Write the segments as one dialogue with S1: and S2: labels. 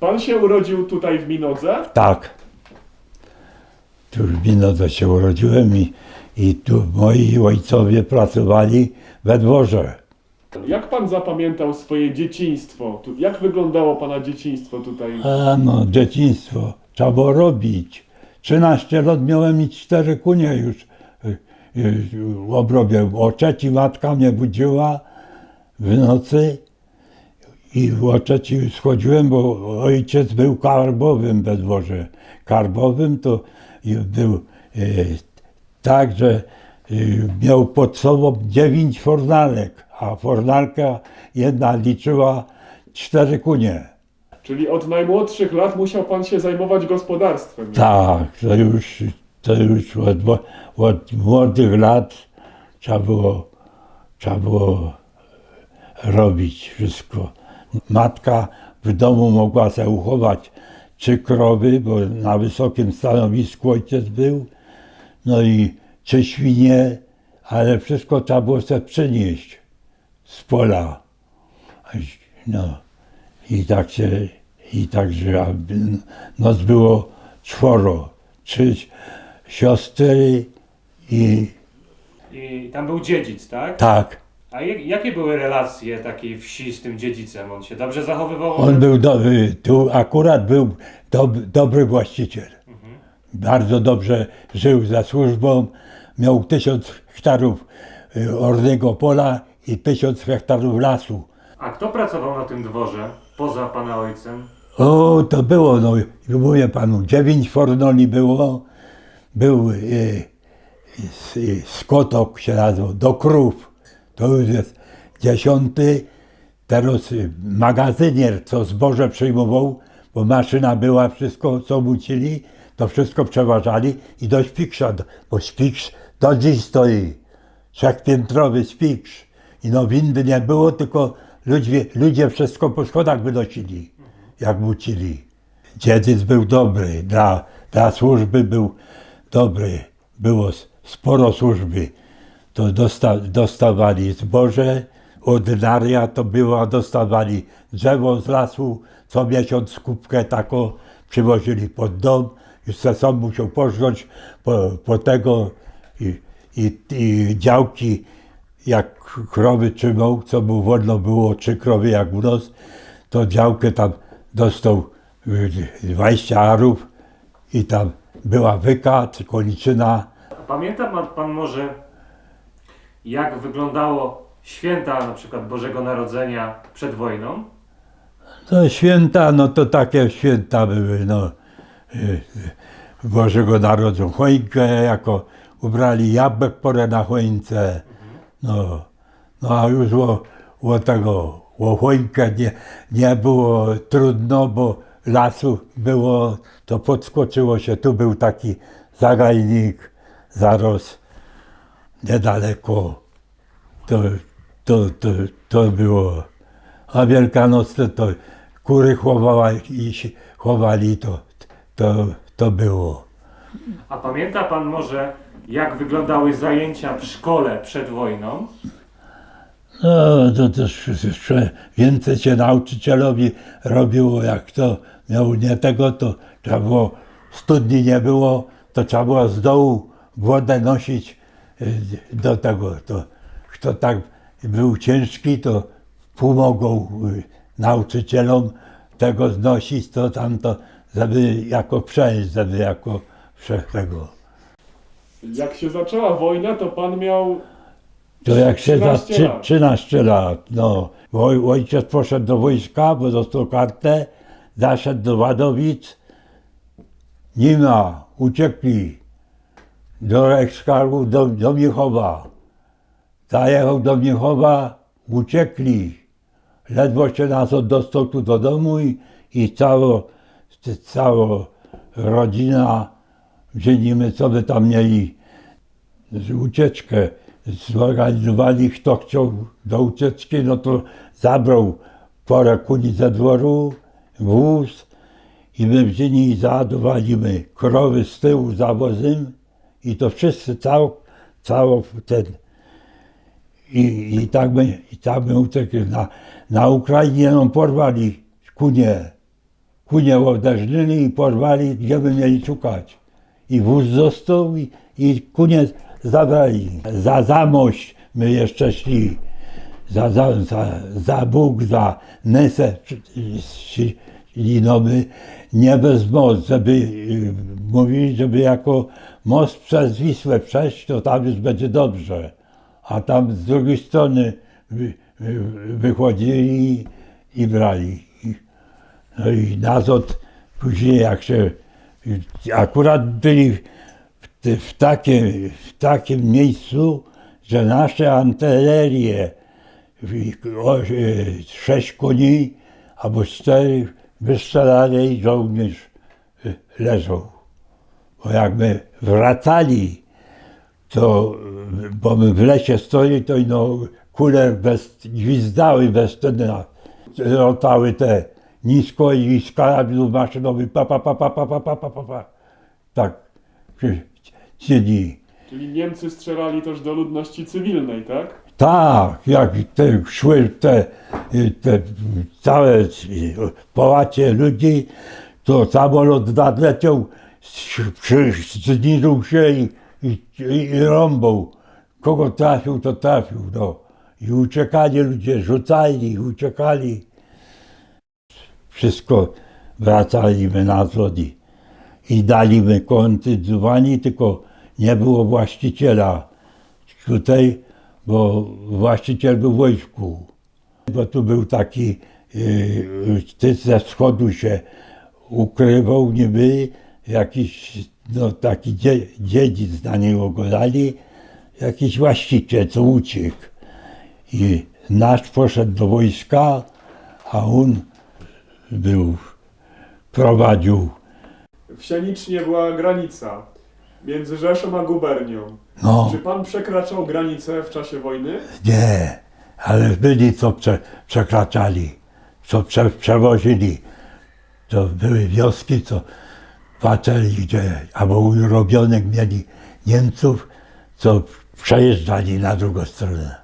S1: Pan się urodził tutaj w Minodze?
S2: Tak. Tu w Minodze się urodziłem i, i tu moi ojcowie pracowali we dworze.
S1: Jak pan zapamiętał swoje dzieciństwo? Tu- Jak wyglądało pana dzieciństwo tutaj?
S2: A no, dzieciństwo. Trzeba było robić. 13 lat miałem i cztery kunie już y, y, w obrobie. O trzeci matka mnie budziła w nocy i o trzeci schodziłem, bo ojciec był karbowym we dworze. Karbowym to był y, tak, że y, miał pod sobą dziewięć fornalek, a fornalka jedna liczyła cztery kunie.
S1: Czyli od najmłodszych lat musiał pan się zajmować gospodarstwem.
S2: Tak, to już, to już od, od młodych lat trzeba było, trzeba było robić wszystko. Matka w domu mogła sobie uchować trzy krowy, bo na wysokim stanowisku ojciec był, no i trzy świnie, ale wszystko trzeba było sobie przynieść z pola. No i tak się, i tak, że a noc było czworo, trzy siostry i
S3: I tam był dziedzic, tak?
S2: tak.
S3: A jak, jakie były relacje takiej wsi z tym dziedzicem? On się dobrze zachowywał?
S2: On był dobry, tu akurat był dob, dobry właściciel. Bardzo dobrze żył za służbą. Miał tysiąc hektarów y, ornego pola i tysiąc hektarów lasu.
S3: A kto pracował na tym dworze, poza pana ojcem?
S2: O, to było, no mówię panu, dziewięć fornoli było. Był y, s- y, skotok się nazywał, do krów. To już jest dziesiąty. Teraz y, magazynier, co zboże przyjmował, bo maszyna była, wszystko co mucili, to wszystko przeważali i do Śpiksza, bo Śpikrz do dziś stoi. Trzechpiętrowy Śpikrz. I no windy nie było, tylko ludzie, ludzie wszystko po schodach wynosili, jak mucili. Dziedzic był dobry, dla, dla służby był dobry. Było sporo służby. To dosta, dostawali zboże, ordynaria to była, dostawali drzewo z lasu, co miesiąc kubkę taką przywozili pod dom. Już se sam musiał pożreć po, po tego. I, i, i działki, jak krowy trzymał, co mu wolno było, trzy krowy jak u nas, to działkę tam dostał y, 20 arów i tam była wyka, czy koniczyna,
S3: A pamięta pan może, jak wyglądało święta na przykład Bożego Narodzenia przed wojną?
S2: No święta, no to takie święta były, no. y, y, Bożego Narodzenia, choinkę jako ubrali jabłek porę na choince, no. No a już o, o tego, o choinkę nie, nie było trudno, bo lasu było, to podskoczyło się, tu był taki zagajnik, zaros niedaleko, to, to, to, to było. A Wielkanoc to, to kury chowali, i się chowali, to, to, to było.
S3: A pamięta pan może, jak wyglądały zajęcia w szkole przed wojną?
S2: No, to też jeszcze więcej się nauczycielowi robiło, jak kto miał nie tego, to trzeba było, studni nie było, to trzeba było z dołu wodę nosić do tego. To kto tak był ciężki, to pomogą y, nauczycielom tego znosić, to tamto, żeby jako przejść, żeby jako wszech tego.
S1: Jak się zaczęła wojna, to pan miał
S2: To jak się za
S1: 13
S2: trzy-
S1: lat.
S2: 13 lat, no. Oj- ojciec poszedł do wojska, bo dostał kartę, zaszedł do Wadowic. Nie ma, uciekli do Rexkargu, do, do Miechowa. Zajechał do Miechowa, uciekli. Ledwo się nas dostał tu do domu i, i cało, cała rodzina, wzięliśmy co by tam mieli ucieczkę zorganizowali, kto chciał do ucieczki, no to zabrał porę kuli ze dworu, wóz i my wzięli i załadowaliśmy krowy z tyłu za wozem i to wszyscy cało, cało ten i, i tak my, i tak my uciekli. Na, na Ukrainie no, porwali kunie, kunie uderzyli i porwali, gdzie by mieli szukać. I wóz został i, i kunie zabrali. Za zamość my jeszcze szli. Za, za, za, za Bóg, za Nesę szli, no my nie bez most, żeby y, mówili, żeby jako most przez Wisłę przejść, to tam już będzie dobrze. A tam z drugiej strony wy, wy, wychodzili i brali. I- No i nas od później jak się akurat byli w, w, takim, w takim miejscu, że nasze o, e, sześć koni albo cztery wystrzelali i żołnierz e, leżał. Bo jak my wracali, to, bo my w lesie stoi, to no, kule bez, gwizdały bezwstydne, nas. lotały te nisko i z karabinów maszynowych, pa, pa, pa, pa, pa, pa, pa, pa, pa, pa. Tak, ci- ci dni.
S1: Czyli Niemcy strzelali też do ludności cywilnej, tak?
S2: Tak, jak te, szły te, te całe połacie ludzi, to samolot nadleciał, przy- zniżył się i, i, i rąbał. Kogo trafił, to trafił. No. I uciekali ludzie, rzucali, uciekali. Wszystko wracaliśmy na zlodi. I daliśmy kontynuowani, tylko nie było właściciela tutaj, bo właściciel był w wojsku. Bo tu był taki, yy, ty ze wschodu się ukrywał niby, jakiś no, taki dzie, dziedzic na niego go dali, jakiś właściciel, co uciekł. I nasz poszedł do wojska, a on był, prowadził.
S1: W Sienicznie była granica między Rzeszą a gubernią.
S2: No.
S1: Czy pan przekraczał granicę w czasie wojny?
S2: Nie, ale byli, co prze, przekraczali, co prze, przewozili. To były wioski, co patrzyli, gdzie, albo urobionych mieli Niemców, co przejeżdżali na drugą stronę.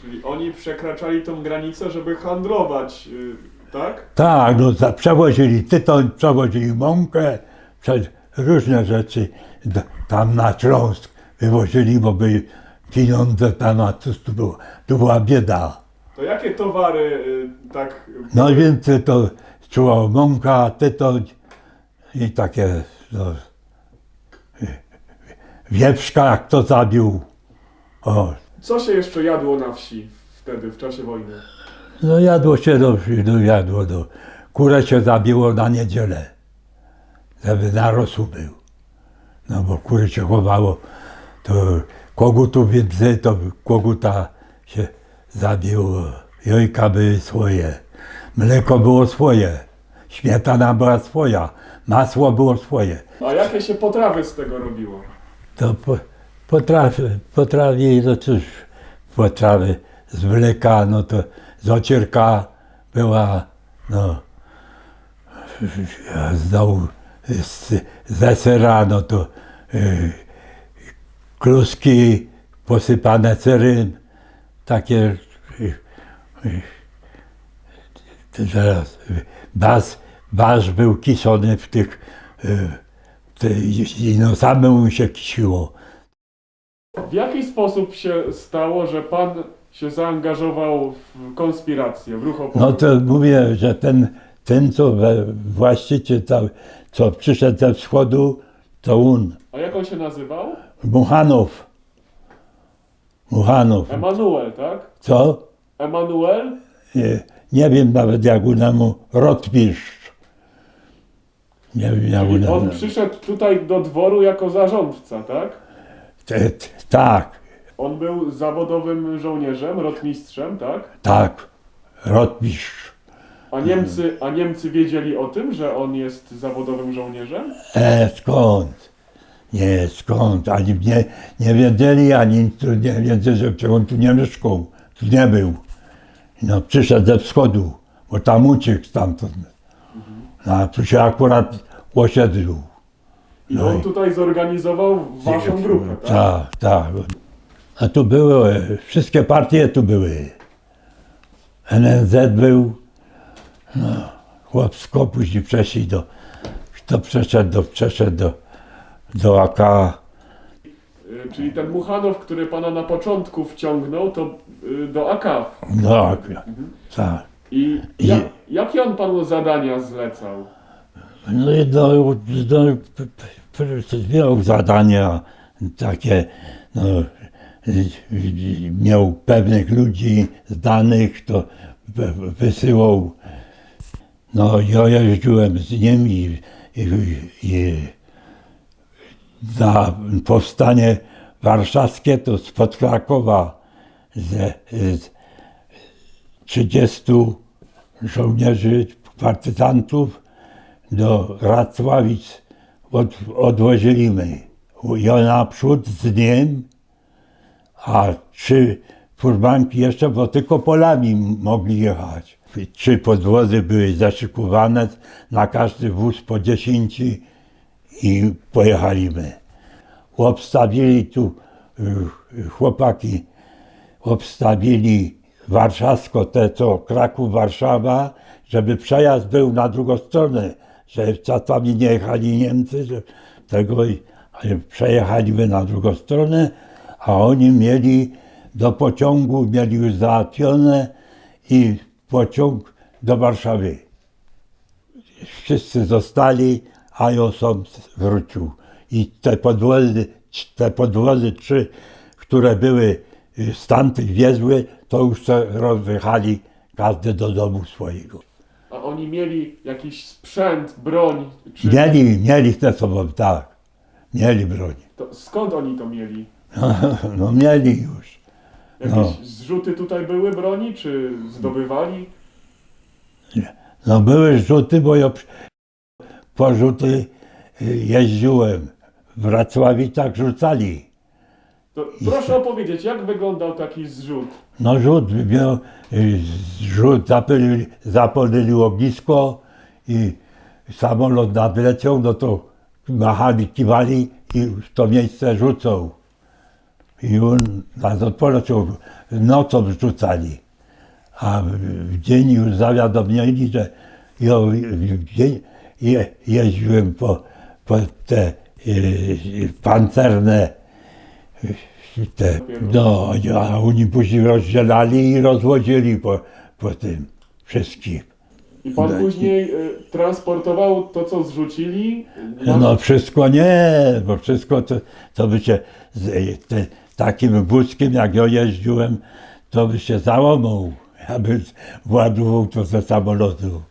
S1: Czyli oni przekraczali tą granicę, żeby handlować, yy, tak?
S2: Tak, no za, przewozili tytoń, przewozili mąkę, prze, różne rzeczy d- tam na Śląsk wywozili, bo były pieniądze tam, a tu, tu, było, tu była bieda.
S1: To jakie towary yy, tak...
S2: No więcej to czuła mąka, tytoń i takie no, wieprzka, jak to zabił. O,
S1: Co się jeszcze jadło na wsi wtedy, w czasie wojny?
S2: no jadło się do no jadło do. Kurę się zabiło na niedzielę, żeby narosł był. No bo kury się chowało, to kogutów więcej, to koguta się zabiło. Jojka były swoje, mleko było swoje, śmietana była swoja, masło było swoje.
S1: A jakie się potrawy z tego robiło?
S2: To po, potrafi, potrafi, no cóż, potrawy z mleka, no to z ocierka była, no, znowu z, ze sera, no to y, kluski posypane serem, takie, y, y, to zaraz, y, barz był kiszony w tych, y, te, i no samemu się kisiło.
S1: W jaki sposób się stało, że pan się zaangażował w konspirację, w ruch oporu?
S2: No to mówię, że ten, ten co właściciel, co przyszedł ze wschodu, to on,
S1: A jak on się nazywał?
S2: Muchanów. Muchanów.
S1: Emanuel, tak?
S2: Co?
S1: Emanuel?
S2: Nie, nie wiem nawet jak u nemu, rotmistrz. Nie
S1: Czyli on przyszedł tutaj do dworu jako zarządca, tak?
S2: Te- Tak,
S1: On był zawodowym żołnierzem, rotmistrzem, tak?
S2: tak, rotmistrz.
S1: A Niemcy, a Niemcy wiedzieli o tym, że on jest zawodowym żołnierzem?
S2: E, skąd? Nie, skąd? Ani nie, nie wiedzieli, ani tu nie wiedzieli, że przecież on tu nie mieszkał, tu nie był. No, przyszedł ze wschodu, bo tam uciekł stamtąd. No, a tu się akurat osiedlił.
S1: I
S2: No
S1: on
S2: i-
S1: tutaj zorganizował waszą grupę, tak?
S2: Tak, tak. A tu były, wszystkie partie tu były. NNZ był, no, chłopsko, później przeszli do, kto przeszedł do, przeszedł do, do AK.
S1: Y, Czyli ten Muchanow, który pana na początku wciągnął, to y, do AK.
S2: Do AK, tak.
S1: I
S2: I-
S1: ja, jakie on panu zadania zlecał?
S2: No i do, do, miał zadania takie, no, miał pewnych ludzi znanych, to wy- wysyłał. No ja jeździłem z nim i, i, na powstanie warszawskie to spod Krakowa z, z 30 żołnierzy, partyzantów do Racławic od, odwoziliśmy. Ja naprzód z nim, a trzy furmanki jeszcze, bo tylko polami mogli jechać. Trzy podwozy były zaszykowane, na każdy wóz po dziesięci i pojechaliśmy. Obstawili tu y, chłopaki, obstawili warszawsko, te co Kraków, Warszawa, żeby przejazd był na drugą stronę, że czasami nie jechali Niemcy, że tego i ale przejechaliśmy na drugą stronę, a oni mieli do pociągu, mieli już załatwione i pociąg do Warszawy. Wszyscy zostali, a Josom wrócił. I te podwozy, te podwozy trzy, które były y, stamtąd wiezły, to już se rozjechali każdy do domu swojego.
S1: A oni mieli jakiś sprzęt, broń? Czy
S2: Mieli, mieli te sobą, tak. Mieli broń.
S1: To skąd oni to mieli?
S2: No mieli już.
S1: Jakieś
S2: No.
S1: zrzuty tutaj były broni, czy zdobywali?
S2: No były rzuty, bo ja po rzuty y, jeździłem. W Wrocławicach rzucali.
S1: To proszę opowiedzieć, jak wyglądał taki zrzut?
S2: No rzut miał, y, rzut zapalili ognisko i samolot nadleciał, no to machali, kiwali i w to miejsce rzucał. I on nas odpoleciał, nocą rzucali. A w, dzień już zawiadomili, że ja w dzień je, jeździłem po, po te y, pancerne te, no, a oni później rozdzielali i rozwodzili po, po tym wszystkim.
S1: I pan
S2: Daj.
S1: później y, transportował to, co zrzucili? na-
S2: No wszystko nie, bo wszystko to, to by się z te, takim wózkiem, jak ja jeździłem, to by się załamał, aby władował to ze samolotu.